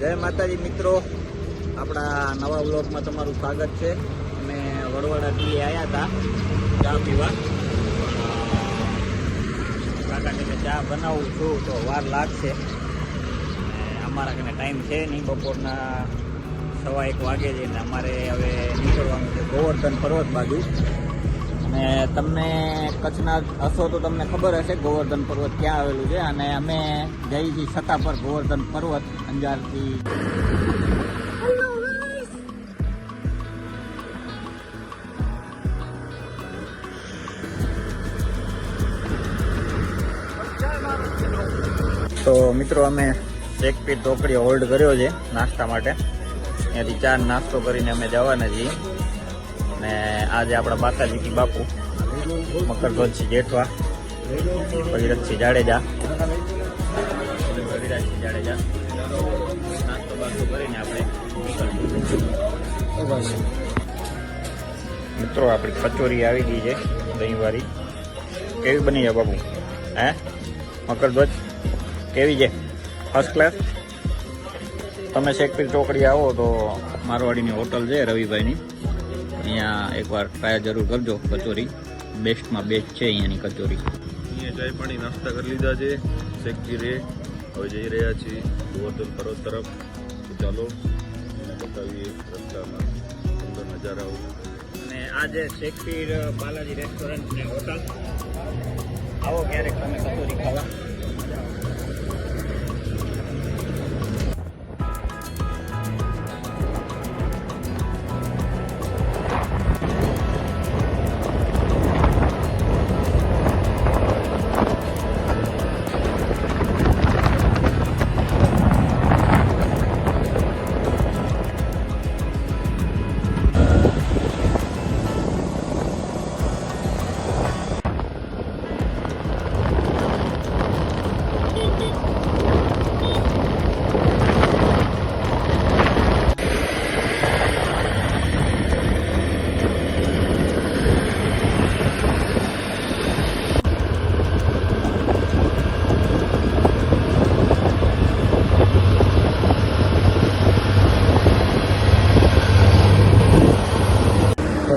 જય માતાજી મિત્રો. આપણા નવા બ્લોગમાં તમારું સ્વાગત છે. અમે વડવાડાથી આવ્યા હતા ચા પીવા. કાકા કે ચા બનાવું છું તો વાર લાગશે. અમારા કને ટાઈમ છે નહીં બપોરના સવા એક વાગે છે ને અમારે હવે નીકળવાનું છે ગોવર્ધન પર્વત બાજુ. અને તમને કચ્છના હશો તો તમને ખબર હશે, ગોવર્ધન પર્વત ક્યાં આવેલું છે? અને અમે જઈ છીએ છતાં પર ગોવર્ધન પર્વત અંજારથી. તો મિત્રો, અમે એક પીટ ઢોકળી હોલ્ડ કર્યો છે નાસ્તા માટે. ત્યાંથી ચાર નાસ્તો કરીને અમે જવાના છીએ. અને આજે આપણા માતાજીથી બાપુ મકરધ્વજસિંહ જેઠવા ભગીરથસિંહ જાડેજા જાડેજા. આપણે મિત્રો, આપણી કચોરી આવી ગઈ છે દહીંવાળી કેવી બની છે બાપુ? હે? મકરધ્વજ કેવી છે? ફર્સ્ટ ક્લાસ તમે શેકપીર ચોકડી આવો તો મારવાડીની હોટલ છે રવિભાઈની. અહીંયા એકવાર ટ્રાય જરૂર કરજો કચોરી. બેસ્ટમાં બેસ્ટ છે અહીંયાની કચોરી. અહીંયા ચાય પાણી નાસ્તા કરી લીધા છે. શેકજી રે. હવે જઈ રહ્યા છીએ ગોવર્ધન પર્વત તરફ. તો ચાલો બતાવીએ રસ્તામાં સુંદર નજારાઓ. અને આ જે શેકપીર બાલાજી રેસ્ટોરન્ટ ને હોટલ આવો ક્યારેક તમે કચોરી ખાવા.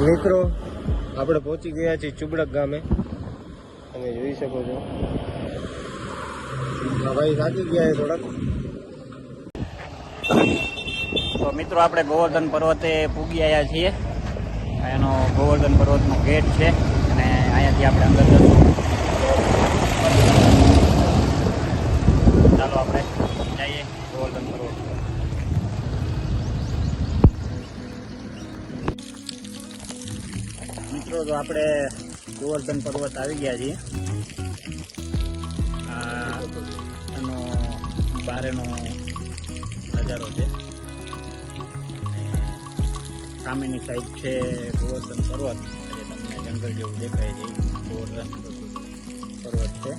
મિત્રો, આપણે પહોંચી ગયા છીએ ચુબડક ગામે. તમે જોઈ શકો છો. ભાઈ થાકી ગયા છે થોડાક. તો મિત્રો, આપણે ગોવર્ધન પર્વતે પૂગી આવ્યા છીએ. એનો ગોવર્ધન પર્વતનો ગેટ છે અને અહીંયાથી આપણે અંદર જશું. ચાલો આપણે. મિત્રો, તો આપણે ગોવર્ધન પર્વત આવી ગયા છીએ. આ એનો બારેનો નજારો છે. સામેની સાઈડ છે ગોવર્ધન પર્વત. એટલે તમને જંગલ જેવું દેખાય છે. ગોવર્ધન પર્વત છે.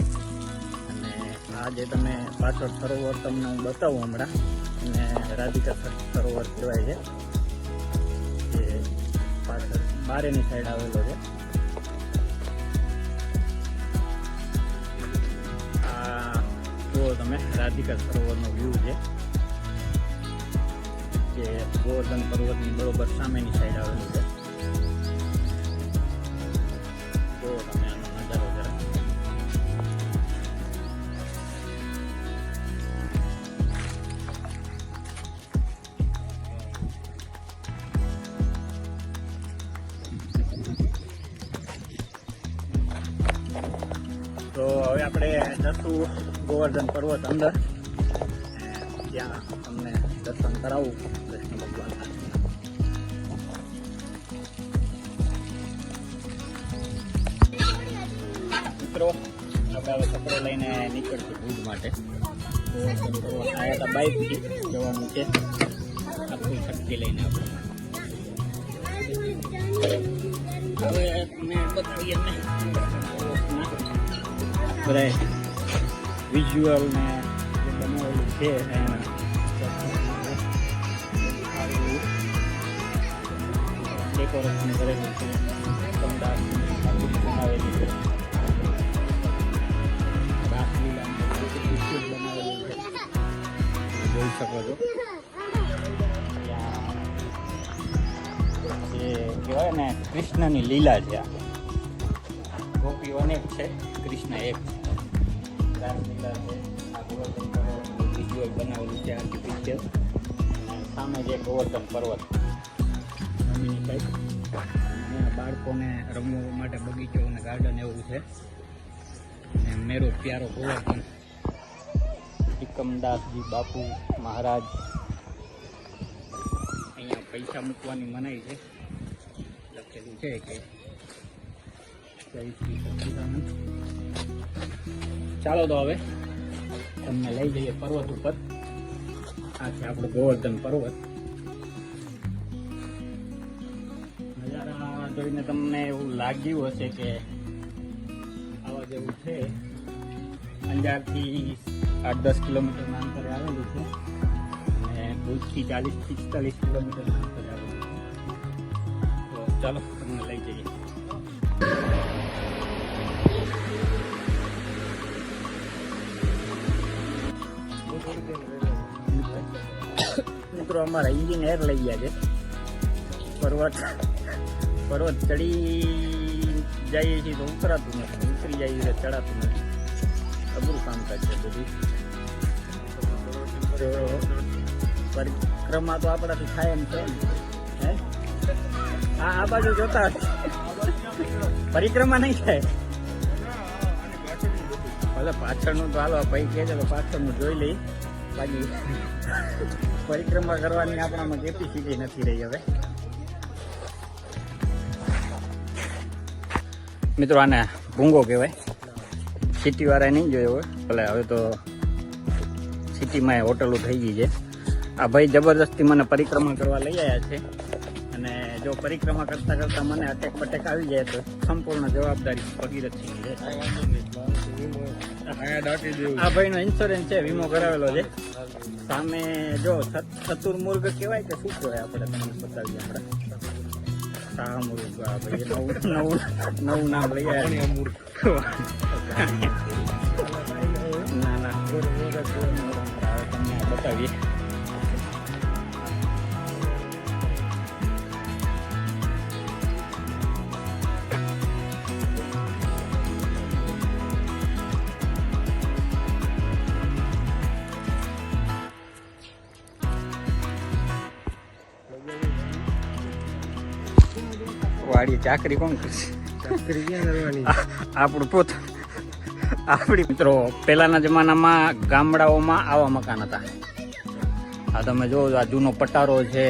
અને આ જે તમે પાછળ સરોવર તમને હું બતાવું હમણાં. અને રાધિકા સર- સરોવર કહેવાય છે. બારેની સાઈડ આવેલો છે. આ જુઓ તમે, રાધિકા સરોવરનો વ્યૂ છે. જે ગોવર્ધન પર્વતની બરોબર સામેની સાઈડ આવેલું તો હવે આપણે જશું ગોવર્ધન પર્વત અંદર. ત્યાં તમને દર્શન કરાવું. કૃષ્ણ ભગવાનના. મિત્રો, આપણે હવે કપડો લઈને નીકળશું ભુજ માટે. આવ્યા હતા બાઇકથી જવાનું છે. આખી શક્તિ લઈને આપણે. હવે મેં બતાવીએ બધા વિઝ્યુઅલ ને જે બનાવેલું છે ડેકોરેશન કરેલું છે. બનાવેલી છે જોઈ શકો છો કહેવાય ને કૃષ્ણની લીલા છે આ. ગોપીઓ અનેક છે, કૃષ્ણ એક રાસલીલા છે, આ બનાવેલું છે સામે જે ગોવર્ધન પર્વત. અહીંયા બાળકોને રમવા માટે બગીચો અને ગાર્ડન એવું છે. અને મેરો પ્યારો ગોવર્ધન. એકમદાસજી બાપુ મહારાજ. અહીંયા પૈસા મૂકવાની મનાઈ છે. લખેલું છે કે ચાલો તો હવે તમને લઈ જઈએ પર્વત ઉપર. આ છે આપણો ગોવર્ધન પર્વત. નજારા જોઈને તમને એવું લાગ્યું હશે કે આવા જેવું છે. અંજારથી આઠ દસ કિલોમીટરના અંતરે આવેલું છે. અને ભુજથી ચાલીસ પિસ્તાલીસ કિલોમીટરના અંતરે આવેલું છે. તો ચાલો તમને લઈ મિત્રો, અમારા એન્જિનિયર લઈ ગયા છે. પર્વત પર્વત ચડી જઈએ છીએ તો ઉતરાતું નથી ઉતરી જઈએ તો ચડાતું નથી. અઘરું કામકાજ છે બધું. પરિક્રમા તો આપણાથી થાય એમ છે. હે? હા આ બાજુ જોતા પરિક્રમા નહીં થાય. ભલે પાછળનું તો હાલો પૈ કહે છે તો પાછળનું જોઈ લઈ. બાકી પરિક્રમા કરવાની આપણામાં કેપેસિટી નથી રહી હવે. મિત્રો, આને ભૂંગો કહેવાય. સિટીવાળાએ નહીં જોયો હોય, ભલે હવે તો સિટીમાં હોટલો થઈ ગઈ છે. આ ભાઈ જબરદસ્તી મને પરિક્રમા કરવા લઈ આવ્યા છે. અને જો પરિક્રમા કરતા કરતા મને અટેક પટેક આવી જાય તો સંપૂર્ણ જવાબદારી ભગીરથ સિંહની છે. આ ભાઈનો ઇન્સ્યોરન્સ છે વીમો કરાવેલો છે. સામે જો ચતુર્મુર્ગ કહેવાય કે શું કહેવાય આપણે તમને બતાવીએ આપણે? શાહમુર્ગ આ ભાઈ નવું નવું નવું નામ લઈ આવ્યા ના ના. બતાવીએ. વાડી ચાકરી કોણ કરશે? આપણું પોત આપણી મિત્રો પહેલાના જમાનામાં ગામડાઓમાં આવા મકાન હતા. આ તમે જોવો આ જૂનો પટારો છે.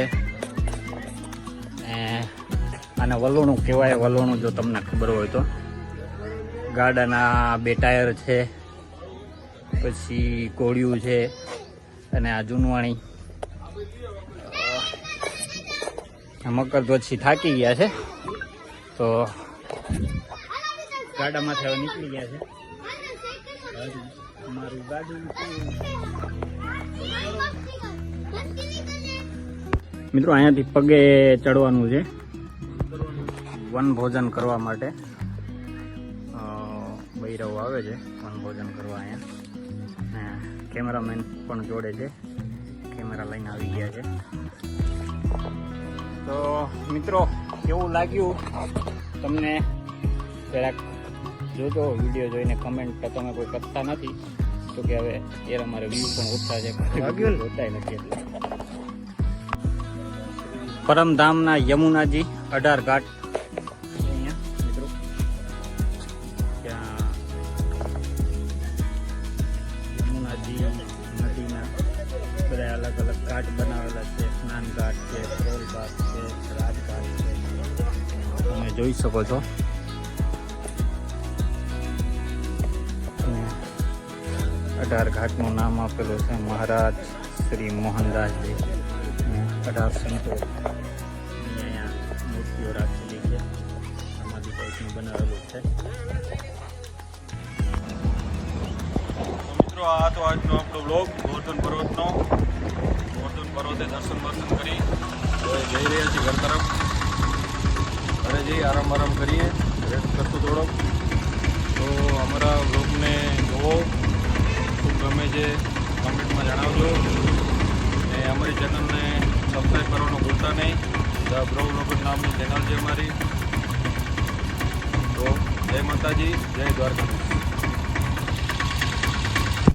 અને વલોણું કહેવાય. વલોણું જો તમને ખબર હોય તો. ગાડાના બે ટાયર છે. પછી કોળિયું છે અને આ જૂનવાણી. મકર ધ્વજથી થાકી ગયા છે. તો ગાડામાંથી હવે નીકળી ગયા છે. મારું ગાડું મિત્રો, અહીંયાથી પગે ચડવાનું છે. વન ભોજન કરવા માટે. બૈરવ આવે છે વન ભોજન કરવા અહીંયા. કેમેરામેન પણ જોડે છે. કેમેરા લઈને આવી ગયા છે. તો, મિત્રો કેવું લાગ્યું? તમને જરાક જોજો વીડિયો જોઈને કમેન્ટ તો તમે કોઈ કરતા નથી. તો કે હવે એ અમારે વ્યૂ પણ ઓછા છે. વાગ્યું નથી એટલે. પરમધામના યમુનાજી અઢાર ઘાટ. અહીંયા ત્યાં યમુનાજી નદીના બધા અલગ અલગ ઘાટ બનાવેલા છે. સ્નાન ઘાટ છે કરોલ ઘાટ જોઈ શકો છો અઢાર ઘાટનું નામ આપેલું છે મહારાજ શ્રી મોહનદાસજી અઢાર સંતો મૂર્તિઓ રાખેલી છે સમાધિ ટાઈપનું બનાવેલું છે મિત્રો, આ તો આજનો આપણો બ્લોગ ગોવર્ધન પર્વતનો. ગોર્ધન પર્વતે દર્શન વર્શન કરી જઈ રહ્યા છીએ ઘર તરફ. ઘરે જઈ આરામ આરામ કરીએ રેસ્ટ કરશું થોડોક. તો અમારા બ્લોગને જોવો. ખૂબ ગમે છે કમેન્ટમાં જણાવજો. અમારી ચેનલને સબસ્ક્રાઈબ કરવાનું ભૂલતા નહીં. ધ બ્રો બ્લોગર નામની ચેનલ છે અમારી. તો જય માતાજી, જય દ્વારકાધીશ.